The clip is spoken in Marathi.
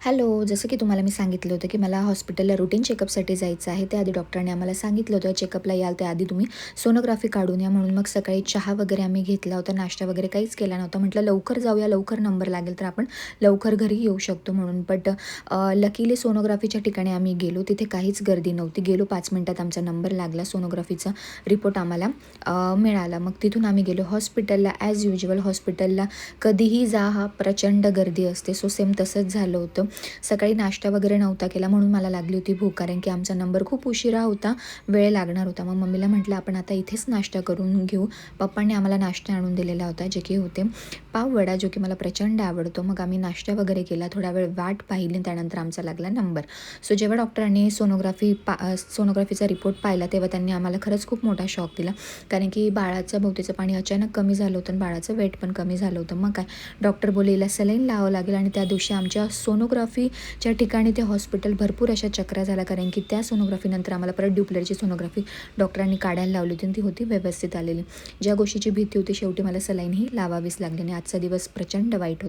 हॅलो जसं की तुम्हाला मी सांगितलं होतं की मला हॉस्पिटलला रुटीन चेकअपसाठी जायचं आहे त्याआधी डॉक्टरने आम्हाला सांगितलं होतं चेकअपला याल त्याआधी तुम्ही सोनोग्राफी काढून या म्हणून. मग सकाळी चहा वगैरे आम्ही घेतला होता नाश्ता वगैरे काहीच केला नव्हता. म्हटलं लवकर जाऊया लवकर नंबर लागेल तर आपण लवकर घरी येऊ शकतो म्हणून. बट लकीली सोनोग्राफीच्या ठिकाणी आम्ही गेलो तिथे काहीच गर्दी नव्हती. गेलो पाच मिनटात आमचा नंबर लागला सोनोग्राफीचा रिपोर्ट आम्हाला मिळाला. मग तिथून आम्ही गेलो हॉस्पिटलला ॲज युजल हॉस्पिटलला कधीही जा हा प्रचंड गर्दी असते. सो सेम तसंच झालं होतं. सकाळी नाश्ता वगैरे नव्हता केला म्हणून मला लागली होती भूक कारण की आमचा नंबर खूप उशिरा होता वेळ लागणार होता. मग मम्मीला म्हटलं आपण आता इथेच नाश्ता करून घेऊ. पप्पांनी आम्हाला नाश्ता आणून दिलेला होता जे की होते पाववडा जो की मला प्रचंड आवडतो. मग आम्ही नाश्ता वगैरे केला थोडा वेळ वाट पाहिली त्यानंतर आमचा लागला नंबर. सो जेव्हा डॉक्टरांनी सोनोग्राफी पा सोनोग्राफीचा रिपोर्ट पाहिला तेव्हा त्यांनी आम्हाला खरंच खूप मोठा शॉक दिला. कारण की बाळाचं भोवतीचं पाणी अचानक कमी झालं होतं आणि बाळाचं वेट पण कमी झालं होतं. मग काय डॉक्टर बोलेला सलाईन लावावं लागेल आणि त्या दिवशी आमच्या सोनोग्राफीच्या ठिकाणी ते हॉस्पिटल भरपूर अशा चक्रा झाल्या. कारण की त्या सोनोग्राफीनंतर आम्हाला परत ड्युप्लरची सोनोग्राफी डॉक्टरांनी काढायला लावली होती ती होती व्यवस्थित आलेली. ज्या गोष्टीची भीती होती शेवटी मला सलाईनही लावावीच लागली आणि आजचा दिवस प्रचंड वाईट होता.